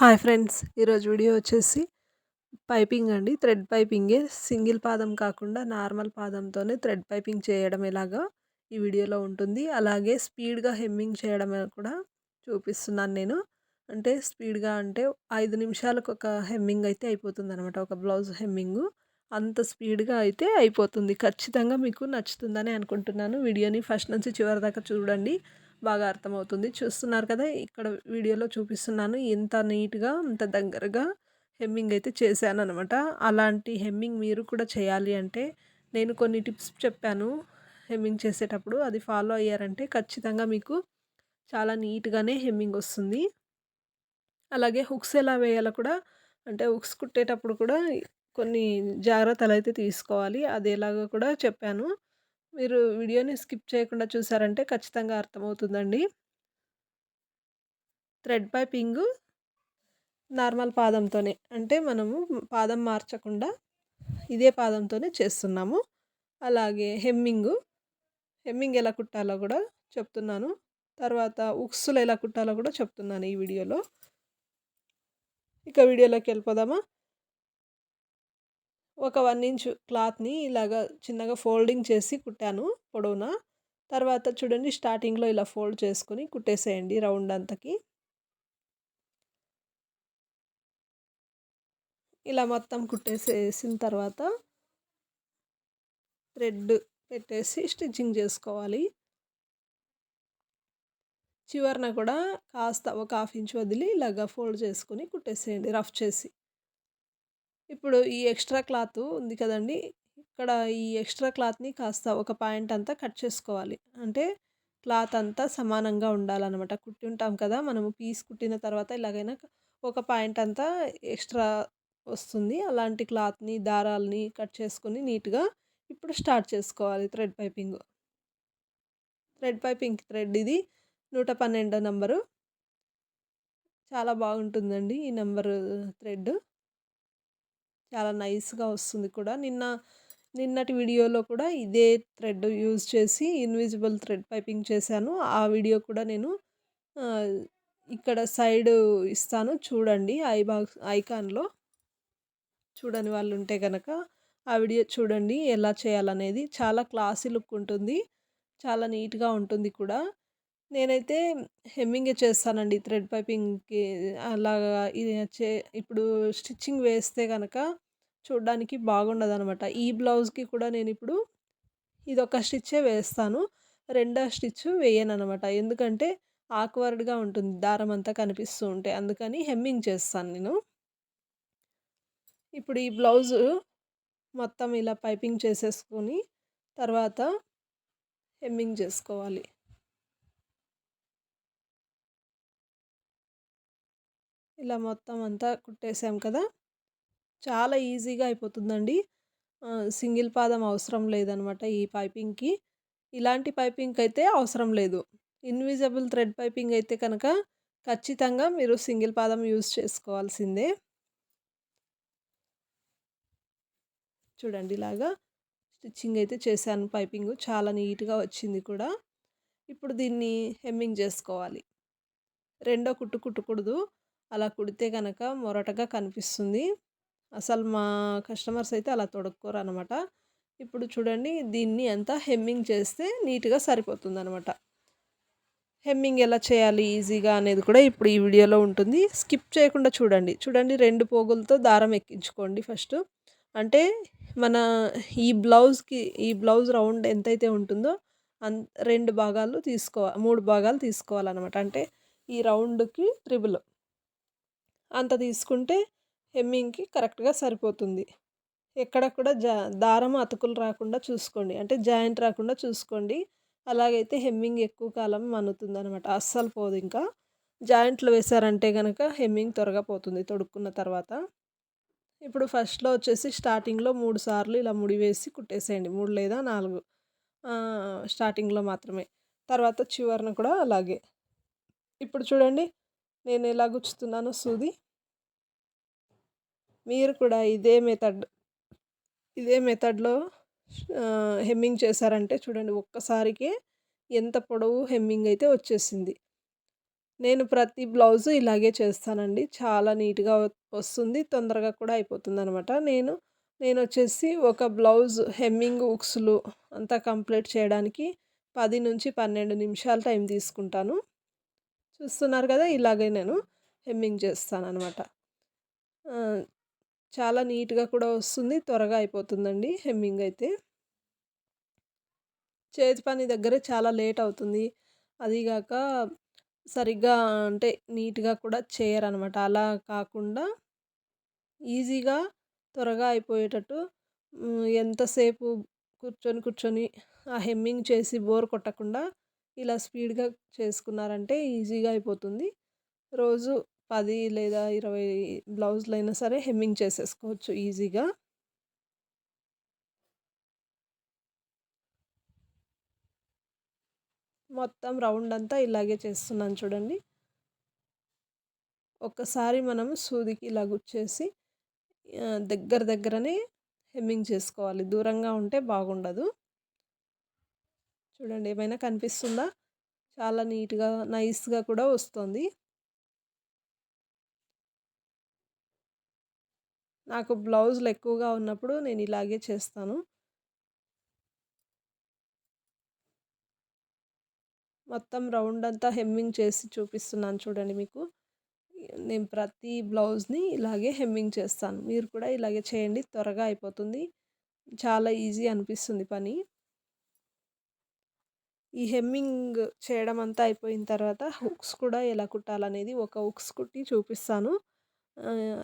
Hi friends ఈరోజు video వచ్చేసి piping అండి. థ్రెడ్ పైపింగే సింగిల్ పాదం కాకుండా నార్మల్ పాదంతోనే థ్రెడ్ పైపింగ్ చేయడం ఎలాగా ఈ వీడియోలో ఉంటుంది. అలాగే స్పీడ్గా హెమ్మింగ్ చేయడం కూడా చూపిస్తున్నాను నేను. అంటే స్పీడ్గా అంటే ఐదు నిమిషాలకు ఒక హెమ్మింగ్ అయితే అయిపోతుంది అనమాట ఒక బ్లౌజ్ హెమ్మింగ్. అంత స్పీడ్గా అయితే అయిపోతుంది. ఖచ్చితంగా మీకు నచ్చుతుందని అనుకుంటున్నాను. వీడియోని ఫస్ట్ నుంచి చివరి దాకా చూడండి. బాగా అర్థమవుతుంది. చూస్తున్నారు కదా ఇక్కడ వీడియోలో చూపిస్తున్నాను. ఎంత నీట్గా అంత దగ్గరగా హెమ్మింగ్ అయితే చేశాను అనమాట అలాంటి హెమ్మింగ్ మీరు కూడా చేయాలి అంటే నేను కొన్ని టిప్స్ చెప్పాను హెమ్మింగ్ చేసేటప్పుడు. అది ఫాలో అయ్యారంటే ఖచ్చితంగా మీకు చాలా నీట్గానే హెమ్మింగ్ వస్తుంది. అలాగే హుక్స్ ఎలా వేయాలో కూడా అంటే హుక్స్ కుట్టేటప్పుడు కూడా కొన్ని జాగ్రత్తలు అయితే తీసుకోవాలి. అది ఎలాగో కూడా చెప్పాను. మీరు వీడియోని స్కిప్ చేయకుండా చూసారంటే ఖచ్చితంగా అర్థమవుతుందండి. థ్రెడ్ పైపింగ్ నార్మల్ పాదంతోనే. అంటే మనము పాదం మార్చకుండా ఇదే పాదంతోనే చేస్తున్నాము. అలాగే హెమ్మింగ్ హెమ్మింగ్ ఎలా కుట్టాలో కూడా చెప్తున్నాను. తర్వాత ఉక్సులు ఎలా కుట్టాలో కూడా చెప్తున్నాను ఈ వీడియోలో. ఇక వీడియోలోకి వెళ్ళిపోదామా? ఒక వన్ ఇంచ్ క్లాత్ని ఇలాగ చిన్నగా ఫోల్డింగ్ చేసి కుట్టాను పొడవున. తర్వాత చూడండి స్టార్టింగ్లో ఇలా ఫోల్డ్ చేసుకొని కుట్టేసేయండి రౌండ్ అంతకి. ఇలా మొత్తం కుట్టేసేసిన తర్వాత థ్రెడ్ పెట్టేసి స్టిచ్చింగ్ చేసుకోవాలి. చివరిన కూడా కాస్త ఒక హాఫ్ ఇంచ్ వదిలి ఇలాగ ఫోల్డ్ చేసుకొని కుట్టేసేయండి రఫ్ చేసి. ఇప్పుడు ఈ ఎక్స్ట్రా క్లాత్ ఉంది కదండి. ఇక్కడ ఈ ఎక్స్ట్రా క్లాత్ని కాస్త ఒక పాయింట్ అంతా కట్ చేసుకోవాలి. అంటే క్లాత్ అంతా సమానంగా ఉండాలన్నమాట. కుట్టి ఉంటాం కదా మనము పీస్ కుట్టిన తర్వాత ఇలాగైనా ఒక పాయింట్ అంతా ఎక్స్ట్రా వస్తుంది. అలాంటి క్లాత్ని దారాలని కట్ చేసుకుని నీట్గా ఇప్పుడు స్టార్ట్ చేసుకోవాలి. Thread piping. Thread piping thread ఇది. నూట పన్నెండో నెంబరు. చాలా బాగుంటుందండి ఈ నెంబరు థ్రెడ్ చాలా నైస్గా వస్తుంది కూడా. నిన్న నిన్నటి వీడియోలో కూడా ఇదే థ్రెడ్ యూజ్ చేసి ఇన్విజిబుల్ థ్రెడ్ పైపింగ్ చేశాను. ఆ వీడియో కూడా నేను ఇక్కడ సైడ్ ఇస్తాను చూడండి ఐ బాక్స్ ఐకాన్లో. చూడని వాళ్ళు ఉంటే కనుక ఆ వీడియో చూడండి ఎలా చేయాలనేది. చాలా క్లాసీ లుక్ ఉంటుంది. చాలా నీట్గా ఉంటుంది కూడా. నేనైతే హెమ్మింగే చేస్తానండి. థ్రెడ్ పైపింగ్కి అలాగా ఇది చే ఇప్పుడు స్టిచ్చింగ్ వేస్తే కనుక చూడడానికి బాగుండదు అనమాట ఈ బ్లౌజ్కి కూడా నేను ఇప్పుడు ఇది ఒక స్టిచ్చే వేస్తాను. రెండో స్టిచ్ వేయను అనమాట ఎందుకంటే ఆక్వర్డ్గా ఉంటుంది. దారం అంతా కనిపిస్తూ ఉంటే అందుకని హెమ్మింగ్ చేస్తాను నేను. ఇప్పుడు ఈ బ్లౌజు మొత్తం ఇలా పైపింగ్ చేసేసుకొని తర్వాత హెమ్మింగ్ చేసుకోవాలి. ఇలా మొత్తం అంతా కుట్టేసాం కదా! చాలా ఈజీగా అయిపోతుందండి. సింగిల్ పాదం అవసరం లేదనమాట ఈ పైపింగ్కి. ఇలాంటి పైపింగ్ అయితే అవసరం లేదు. ఇన్విజిబుల్ థ్రెడ్ పైపింగ్ అయితే కనుక ఖచ్చితంగా మీరు సింగిల్ పాదం యూజ్ చేసుకోవాల్సిందే. చూడండి ఇలాగా స్టిచ్చింగ్ అయితే చేశాను. పైపింగ్ చాలా నీట్గా వచ్చింది కూడా. ఇప్పుడు దీన్ని హెమ్మింగ్ చేసుకోవాలి. రెండో కుట్టు కుట్టకూడదు. అలా కుడితే కనుక మొరటగా కనిపిస్తుంది. అసలు మా కస్టమర్స్ అయితే అలా తొడుక్కోరు అనమాట ఇప్పుడు చూడండి దీన్ని అంతా హెమ్మింగ్ చేస్తే నీట్గా సరిపోతుంది అనమాట హెమ్మింగ్ ఎలా చేయాలి? ఈజీగా అనేది కూడా ఇప్పుడు ఈ వీడియోలో ఉంటుంది. స్కిప్ చేయకుండా చూడండి. చూడండి రెండు పోగులతో దారం ఎక్కించుకోండి ఫస్ట్. అంటే మన ఈ బ్లౌజ్కి ఈ బ్లౌజ్ రౌండ్ ఎంతైతే ఉంటుందో అన్ రెండు భాగాలు తీసుకోవాలి మూడు భాగాలు తీసుకోవాలన్నమాట. అంటే ఈ రౌండ్కి త్రిబుల్. అంత తీసుకుంటే హెమ్మింగ్కి కరెక్ట్గా సరిపోతుంది. ఎక్కడ కూడా జా దారం అతుకులు రాకుండా చూసుకోండి. అంటే జాయింట్ రాకుండా చూసుకోండి. అలాగైతే హెమ్మింగ్ ఎక్కువ కాలం మన్నుతుంది అనమాట అస్సలు పోదు ఇంకా. జాయింట్లు వేశారంటే కనుక హెమ్మింగ్ త్వరగా పోతుంది తొడుక్కున్న తర్వాత. ఇప్పుడు ఫస్ట్లో వచ్చేసి స్టార్టింగ్లో మూడు సార్లు ఇలా ముడి వేసి కుట్టేసేయండి. మూడు లేదా నాలుగు. స్టార్టింగ్లో మాత్రమే. తర్వాత చివరిన కూడా అలాగే. ఇప్పుడు చూడండి నేను ఎలా గుచ్చుతున్నానో సూది. మీరు కూడా ఇదే మెథడ్ ఇదే మెథడ్లో హెమ్మింగ్ చేశారంటే చూడండి ఒక్కసారికే ఎంత పొడవు హెమ్మింగ్ అయితే వచ్చేసింది. నేను ప్రతి బ్లౌజు ఇలాగే చేస్తానండి. చాలా నీట్గా వస్తుంది తొందరగా కూడా అయిపోతుంది అనమాట నేను నేను వచ్చేసి ఒక బ్లౌజ్ హెమ్మింగ్ ఉక్సులు అంతా కంప్లీట్ చేయడానికి పది నుంచి పన్నెండు నిమిషాలు టైం తీసుకుంటాను. చూస్తున్నారు కదా! ఇలాగే నేను హెమ్మింగ్ చేస్తాను అనమాట చాలా నీట్గా కూడా వస్తుంది త్వరగా అయిపోతుందండి హెమ్మింగ్ అయితే. చేతి పని దగ్గరే చాలా లేట్ అవుతుంది. అదిగాక సరిగ్గా అంటే నీట్గా కూడా చేయరనమాట. అలా కాకుండా ఈజీగా త్వరగా అయిపోయేటట్టు ఎంతసేపు కూర్చొని కూర్చొని ఆ హెమ్మింగ్ చేసి బోర్ కొట్టకుండా ఇలా స్పీడ్గా చేసుకున్నారంటే ఈజీగా అయిపోతుంది. రోజు పది లేదా ఇరవై బ్లౌజులు అయినా సరే హెమ్మింగ్ చేసేసుకోవచ్చు ఈజీగా. మొత్తం రౌండ్ అంతా ఇలాగే చేస్తున్నాను చూడండి. ఒక్కసారి మనం సూదికి ఇలా గుచ్చేసి దగ్గర దగ్గరనే హెమ్మింగ్ చేసుకోవాలి. దూరంగా ఉంటే బాగుండదు. చూడండి ఏమైనా కనిపిస్తుందా? చాలా నీట్గా నైస్గా కూడా వస్తుంది. నాకు బ్లౌజులు ఎక్కువగా ఉన్నప్పుడు నేను ఇలాగే చేస్తాను. మొత్తం రౌండ్ అంతా హెమ్మింగ్ చేసి చూపిస్తున్నాను చూడండి మీకు. నేను ప్రతి బ్లౌజ్ని ఇలాగే హెమ్మింగ్ చేస్తాను. మీరు కూడా ఇలాగే చేయండి త్వరగా అయిపోతుంది. చాలా ఈజీ అనిపిస్తుంది పని. ఈ హెమ్మింగ్ చేయడం అంతా అయిపోయిన తర్వాత హుక్స్ కూడా ఎలా కుట్టాలనేది ఒక హుక్స్ కుట్టి చూపిస్తాను.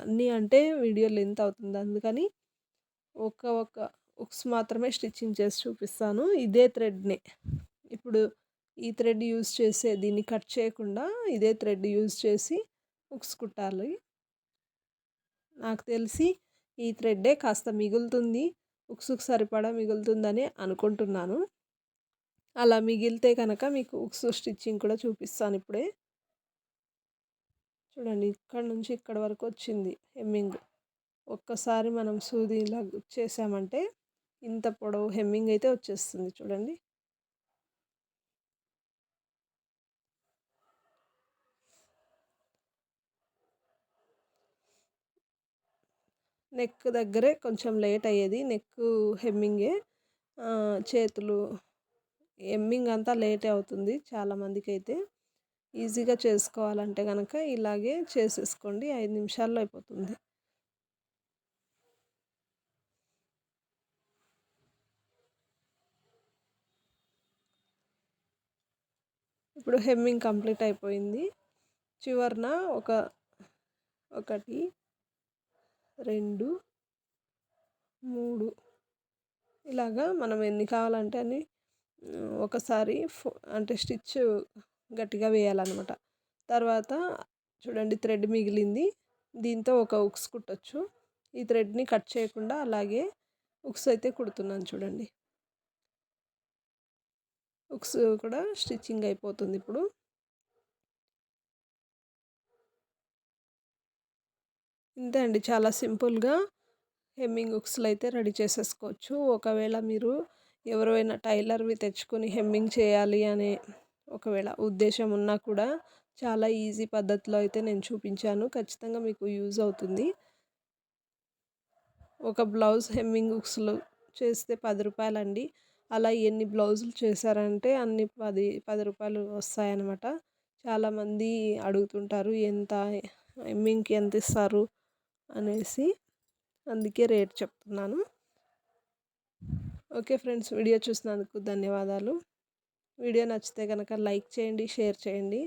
అన్నీ అంటే వీడియో లెంత్ అవుతుంది. అందుకని ఒక ఒక హుక్స్ మాత్రమే స్టిచ్చింగ్ చేసి చూపిస్తాను. ఇదే థ్రెడ్నే. ఇప్పుడు ఈ థ్రెడ్ యూజ్ చేసే దీన్ని కట్ చేయకుండా ఇదే థ్రెడ్ యూజ్ చేసి హుక్స్ కుట్టాలి. నాకు తెలిసి ఈ థ్రెడ్డే కాస్త మిగులుతుంది. ఉక్స్కి సరిపడా మిగులుతుందని అనుకుంటున్నాను. అలా మిగిలితే కనుక మీకు ఉక్స్ స్టిచ్చింగ్ కూడా చూపిస్తాను ఇప్పుడే. చూడండి ఇక్కడ నుంచి ఇక్కడ వరకు వచ్చింది హెమ్మింగ్. ఒక్కసారి మనం సూది ఇలా చేసామంటే ఇంత పొడవు హెమ్మింగ్ అయితే వచ్చేస్తుంది చూడండి. నెక్ దగ్గరే కొంచెం లేట్ అయ్యేది నెక్ హెమ్మింగే చేతులు ఎమ్మింగ్ అంతా లేటే అవుతుంది చాలామందికి అయితే ఈజీగా చేసుకోవాలంటే కనుక ఇలాగే చేసేసుకోండి. ఐదు నిమిషాల్లో అయిపోతుంది. ఇప్పుడు హెమ్మింగ్ కంప్లీట్ అయిపోయింది. చివరిన ఒక ఒకటి రెండు మూడు ఇలాగా మనం ఎన్ని కావాలంటే అని ఒకసారి అంటే స్టిచ్ గట్టిగా వేయాలన్నమాట. తర్వాత చూడండి థ్రెడ్ మిగిలింది. దీంతో ఒక ఉక్స్ కుట్టచ్చు. ఈ థ్రెడ్ని కట్ చేయకుండా అలాగే ఉక్స్ అయితే కుడుతున్నాను చూడండి. ఉక్స్ కూడా స్టిచ్చింగ్ అయిపోతుంది ఇప్పుడు. ఇంతే అండి. చాలా సింపుల్గా హెమ్మింగ్ ఉక్స్లు అయితే రెడీ చేసేసుకోవచ్చు. ఒకవేళ మీరు ఎవరైనా టైలర్వి తెచ్చుకొని హెమ్మింగ్ చేయాలి అనే ఒకవేళ ఉద్దేశం ఉన్నా కూడా చాలా ఈజీ పద్ధతిలో అయితే నేను చూపించాను. ఖచ్చితంగా మీకు యూజ్ అవుతుంది. ఒక బ్లౌజ్ హెమ్మింగ్ హుక్స్లు చేస్తే పది రూపాయలండి. అలా ఎన్ని బ్లౌజులు చేశారంటే అన్ని పది పది రూపాయలు వస్తాయన్నమాట. చాలామంది అడుగుతుంటారు ఎంత హెమ్మింగ్కి ఎంత ఇస్తారు? అనేసి. అందుకే రేట్ చెప్తున్నాను. ఓకే ఫ్రెండ్స్ వీడియో చూసినందుకు ధన్యవాదాలు. వీడియో నచ్చితే కనుక లైక్ చేయండి షేర్ చేయండి.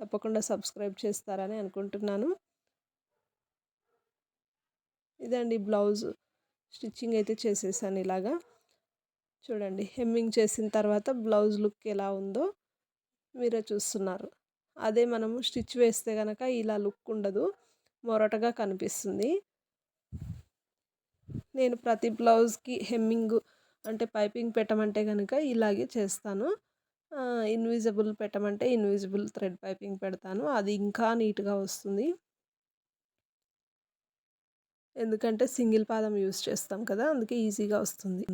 తప్పకుండా సబ్స్క్రైబ్ చేస్తారని అనుకుంటున్నాను. ఇదండి బ్లౌజ్ స్టిచ్చింగ్ అయితే చేసేసాను ఇలాగా. చూడండి హెమ్మింగ్ చేసిన తర్వాత బ్లౌజ్ లుక్ ఎలా ఉందో మీరే చూస్తున్నారు. అదే మనము స్టిచ్ వేస్తే కనుక ఇలా లుక్ ఉండదు మొరటగా కనిపిస్తుంది. నేను ప్రతి బ్లౌజ్కి హెమ్మింగ్ అంటే పైపింగ్ పెట్టమంటే కనుక ఇలాగే చేస్తాను. ఇన్విజిబుల్ పెట్టమంటే ఇన్విజిబుల్ థ్రెడ్ పైపింగ్ పెడతాను. అది ఇంకా నీట్గా వస్తుంది. ఎందుకంటే సింగిల్ పాదం యూస్ చేస్తాం కదా అందుకే ఈజీగా వస్తుంది.